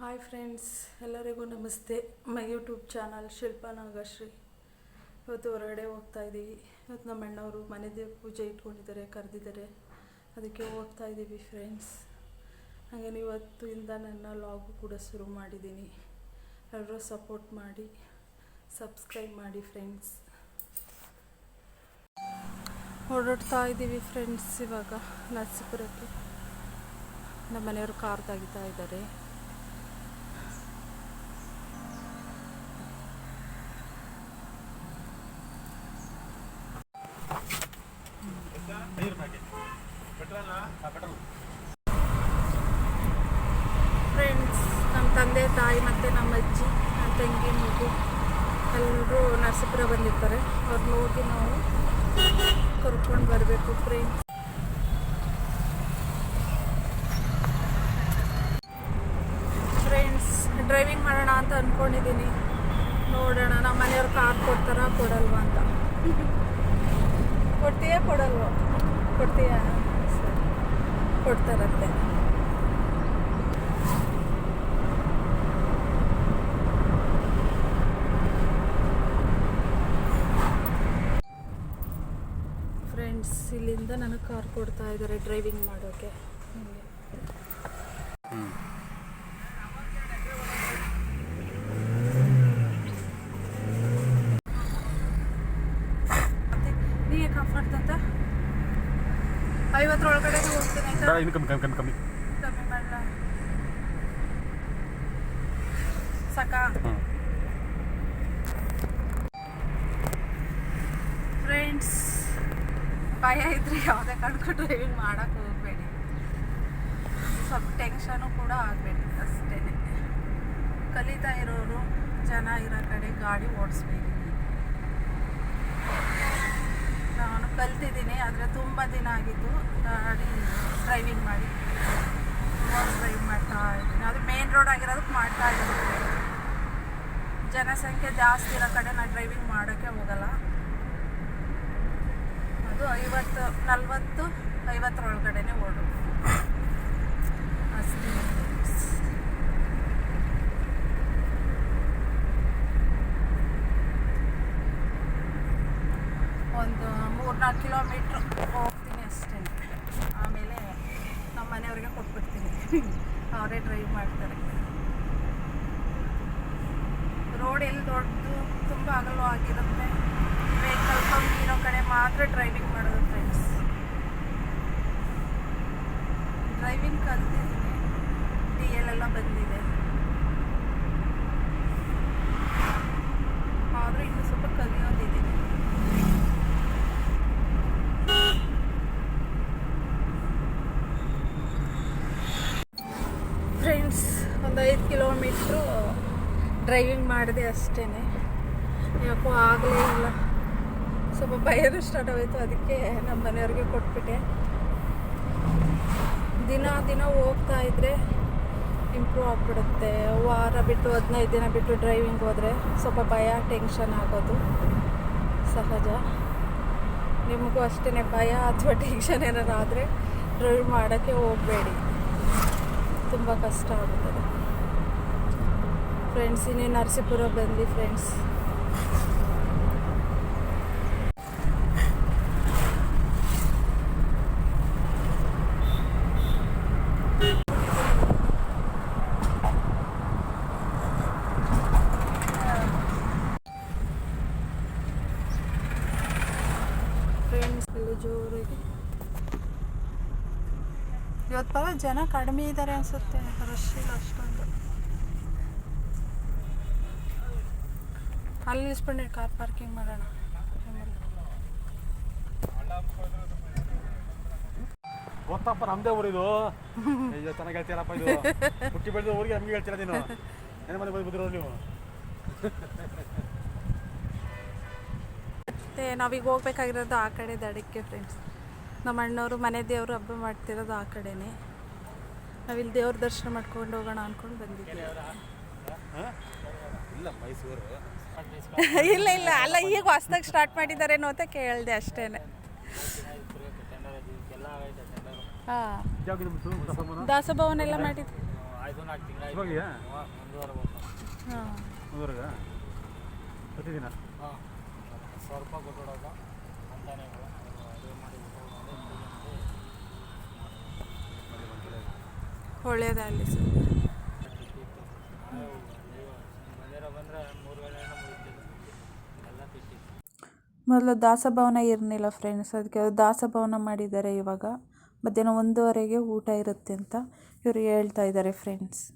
Hi friends ಎಲ್ಲರಿಗೂ ನಮಸ್ತೆ. My YouTube channel Shilpa Nagashree. ಇವತ್ತು ಹೊರಗಡೆ ಹೋಗ್ತಾ ಇದ್ದೀವಿ. ಇವತ್ತು ನಮ್ಮ ಅಣ್ಣವರು ಮನೆ ದೇವ್ರ ಪೂಜೆ ಇಟ್ಕೊಂಡಿದ್ದಾರೆ, ಕರೆದಿದ್ದಾರೆ. ಅದಕ್ಕೆ ಹೋಗ್ತಾ ಇದ್ದೀವಿ ಫ್ರೆಂಡ್ಸ್ ಹಾಗೆ ಇವತ್ತಿಂದ ನನ್ನ ಲಾಗು ಕೂಡ ಶುರು ಮಾಡಿದ್ದೀನಿ. ಎಲ್ಲರೂ ಸಪೋರ್ಟ್ ಮಾಡಿ ಸಬ್ಸ್ಕ್ರೈಬ್ ಮಾಡಿ ಫ್ರೆಂಡ್ಸ್ ಹೊರಡ್ತಾ ಇದ್ದೀವಿ ಫ್ರೆಂಡ್ಸ್ ಇವಾಗ. ನರಸೀಪುರಕ್ಕೆ. ನಮ್ಮ ಮನೆಯವರು ಕಾರ್ ತೆಗಿತಾ ಇದ್ದಾರೆ. ಫ್ರೆಂಡ್ಸ್ ನಮ್ಮ ತಂದೆ, ತಾಯಿ ಮತ್ತು ನಮ್ಮ ಅಜ್ಜಿ, ನಮ್ಮ ತಂಗಿ, ಮಗು ಎಲ್ಲರೂ ನರಸೀಪುರ ಬಂದಿರ್ತಾರೆ. ಅವ್ರನ್ನ ಹೋಗಿ ನಾವು ಕರ್ಕೊಂಡು ಬರಬೇಕು ಫ್ರೆಂಡ್ಸ್ ಫ್ರೆಂಡ್ಸ್ ಡ್ರೈವಿಂಗ್ ಮಾಡೋಣ ಅಂತ ಅಂದ್ಕೊಂಡಿದ್ದೀನಿ ನೋಡೋಣ, ನಮ್ಮ ಮನೆಯವ್ರು ಕಾರ್ ಕೊಡ್ತಾರಾ, ಕೊಡಲ್ವಾ ಅಂತ. ಕೊಡ್ತೀಯಾ, ಕೊಡಲ್ವ? ಕೊಡ್ತೀಯಾ? ಕೊಡ್ತಾರಂತೆ. ಫ್ರೆಂಡ್ಸ್ ಇಲ್ಲಿಂದ ನನಗೆ ಕಾರ್ ಕೊಡ್ತಾ ಇದ್ದಾರೆ ಡ್ರೈವಿಂಗ್ ಮಾಡೋಕ್ಕೆ ಐವತ್ತರೊಳಗಡೆ ಹೋಗ್ತೀನಿ ini kami kami kami kami. Kami ಕಮ್ಮಿ Saka. Hmm. ಫ್ರೆಂಡ್ಸ್ ಭಯ ಇದ್ರೆ ಯಾವುದೇ ಕಾರಣಕ್ಕೂ ಡ್ರೈವಿಂಗ್ ಮಾಡೋಕ್ಕೆ ಹೋಗಬೇಡಿ ಸ್ವಲ್ಪ ಟೆನ್ಷನು ಕೂಡ ಆಗಬೇಡಿ ಅಷ್ಟೇ ಕಲಿತಾ ಇರೋರು ಜನ ಇರೋ ಕಡೆ ಗಾಡಿ ಓಡಿಸ್ಬೇಡಿ ನಾನು ಕಲ್ತಿದ್ದೀನಿ, ಆದರೆ ತುಂಬ ದಿನ ಆಗಿತ್ತು. ಗಾಡಿ ಡ್ರೈವಿಂಗ್ ಮಾಡಿ. ಡ್ರೈವ್ ಮಾಡ್ತಾ ಇದ್ದೀನಿ. ಅದು ಮೇನ್ ರೋಡ್ ಆಗಿರೋದಕ್ಕೆ ಮಾಡ್ತಾ ಇದ್ದೀನಿ. ಜನಸಂಖ್ಯೆ ಜಾಸ್ತಿ ಇರೋ ಕಡೆ ನಾನು ಡ್ರೈವಿಂಗ್ ಮಾಡೋಕ್ಕೆ ಹೋಗಲ್ಲ. ಅದು ಐವತ್ತು, ನಲ್ವತ್ತು ಐವತ್ತರೊಳಗಡೆ ಓಡು ಅಷ್ಟೇ. ಮೂರ್ನಾಲ್ಕು ಕಿಲೋಮೀಟ್ರ್ ಹೋಗ್ತೀನಿ ಅಷ್ಟೇ. ಆಮೇಲೆ ನಮ್ಮ ಮನೆಯವ್ರಿಗೆ ಕೊಟ್ಬಿಡ್ತೀನಿ. ಅವರೇ ಡ್ರೈವ್ ಮಾಡ್ತಾರೆ. ರೋಡ್ ಎಲ್ಲಿ ದೊಡ್ಡದು, ತುಂಬ ಅಗಲವಾಗಿರುತ್ತೆ ವೆಹಿಕಲ್ ಕಮ್ಮಿ ಇರೋ ಕಡೆ ಮಾತ್ರ ಡ್ರೈವಿಂಗ್ ಮಾಡೋದು ಫ್ರೆಂಡ್ಸ್ ಡ್ರೈವಿಂಗ್ ಕಲ್ತಿದ್ದೀನಿ. ಡಿ ಎಲ್ ಎಲ್ಲ ಬಂದಿದೆ ಆದರೂ ಇನ್ನು ಸ್ವಲ್ಪ ಕಲಿಯೋದಿದೆ ಫ್ರೆಂಡ್ಸ್ ಒಂದು ಐದು ಕಿಲೋಮೀಟ್ರು ಡ್ರೈವಿಂಗ್ ಮಾಡಿದೆ ಅಷ್ಟೇ ಯಾಕೋ ಆಗಲೇ ಇಲ್ಲ. ಸ್ವಲ್ಪ ಭಯನೂ ಸ್ಟಾರ್ಟ್ ಆಗೋಯ್ತು, ಅದಕ್ಕೆ ನಮ್ಮ ಮನೆಯವ್ರಿಗೆ ಕೊಟ್ಬಿಟ್ಟೆ. ದಿನ ದಿನ ಹೋಗ್ತಾ ಇದ್ದರೆ ಇಂಪ್ರೂವ್ ಆಗಿಬಿಡುತ್ತೆ. ವಾರ ಬಿಟ್ಟು ಹದಿನೈದು ದಿನ ಬಿಟ್ಟು ಡ್ರೈವಿಂಗ್ ಹೋದರೆ ಸ್ವಲ್ಪ ಭಯ ಟೆನ್ಷನ್ ಆಗೋದು. ಸಹಜ. ನಿಮಗೂ ಅಷ್ಟೇ ಭಯ ಅಥವಾ ಟೆನ್ಷನ್ ಏನಾರು ಆದರೆ ಡ್ರೈವ್ ಮಾಡೋಕ್ಕೆ ಹೋಗಬೇಡಿ. ತುಂಬ ಕಷ್ಟ ಆಗುತ್ತದೆ. ಫ್ರೆಂಡ್ಸ್ ಇನ್ನೇ ನರಸೀಪುರ ಬಂದ್ವಿ ಫ್ರೆಂಡ್ಸ್. ಫ್ರೆಂಡ್ಸ್ ಜೋರಾಗಿ ಜನ ಕಡಿಮೆ ಇದ್ದಾರೆ ಅನ್ಸುತ್ತೆ. ರಶ್ ಇಲ್ಲ ಅಷ್ಟೊಂದು. ಅಲ್ಲಿ ನಿಲ್ಸ್ಬಿಡಿ ಕಾರ್ ಪಾರ್ಕಿಂಗ್ ಮಾಡೋಣ. ಗೊತ್ತಪ್ಪ ನಮ್ದೇ ಊರು ಇದು. ಅಯ್ಯೋ ಚೆನ್ನಾಗಿ ಹೇಳ್ತೀರಪ್ಪ ಇದು. ಹುಟ್ಟಿ ಬೆಳೆದ ಊರಿಗೆ ನಮ್ಗೆ ಹೇಳ್ತೀರ ನೀನು? ಏನೇ ಮನೆ ಬಂದ್ಬಿದ್ರು ಬಂದಿರೋ ನೀವು. ಮತ್ತೆ ನಾವೀಗ ಹೋಗ್ಬೇಕಾಗಿರೋದು ಆ ಕಡೆ ದಡಕ್ಕೆ ಫ್ರೆಂಡ್ಸ್ ನಮ್ಮ ಅಣ್ಣವರು ಮನೆ ದೇವರು ಹಬ್ಬ ಮಾಡ್ತಿರೋದು ಆ ಕಡೆನೇ. ನಾವಿಲ್ಲಿ ದೇವ್ರ ದರ್ಶನ ಮಾಡ್ಕೊಂಡು ಹೋಗೋಣ ಅಂದ್ಕೊಂಡು ಬಂದಿದ್ದೀವಿ. ಇಲ್ಲ ಮೈಸೂರು. ಇಲ್ಲ ಇಲ್ಲ ಅಲ್ಲ ಈಗ ಹೊಸ್ದಾಗಿ ಸ್ಟಾರ್ಟ್ ಮಾಡಿದ್ದಾರೇನೋ ಅಂತ ಕೇಳಿದೆ ಅಷ್ಟೇನೆ. ಹಾಂ. ದಾಸಭವನ ಎಲ್ಲ ಮಾಡಿದ್ದು ಆಯ್ತು ಸರ್. ತಿಂಗಳು ಇವಾಗಿಯಾ ಒಂದೂವರೆ ಬರ್ತಾವೆ ಹಾಂ ಮುಂದುವರೆಗ ಪ್ರತಿದಿನ ಹಾಂ ಸಾವಿರ ರೂಪಾಯಿ ಕೊಟ್ಬಿಡೋದು ಅಂತಾನೆ ಅಡುಗೆ ಮಾಡಿ ಊಟ ಮಾಡಿ ಪೂಜೆ ಮಾಡಿ ಒಳ್ಳೇದಾಗಲಿ ಸರ್ ಮನೆಯವ್ರು ಬಂದರೆ ಮೂರು ಗಂಟೆನ ಮುಗಿತಿದ್ದು ಎಲ್ಲ ತಿಟ್ಟಿತ್ತು ಮೊದಲು ದಾಸಭವನ ಇರಲಿಲ್ಲ ಫ್ರೆಂಡ್ಸ್ ಅದಕ್ಕೆ ದಾಸಭವನ ಮಾಡಿದ್ದಾರೆ ಇವಾಗ. ಮಧ್ಯಾಹ್ನ ಒಂದೂವರೆಗೆ ಊಟ ಇರುತ್ತೆ ಅಂತ ಇವರು ಹೇಳ್ತಾ ಇದ್ದಾರೆ ಫ್ರೆಂಡ್ಸ್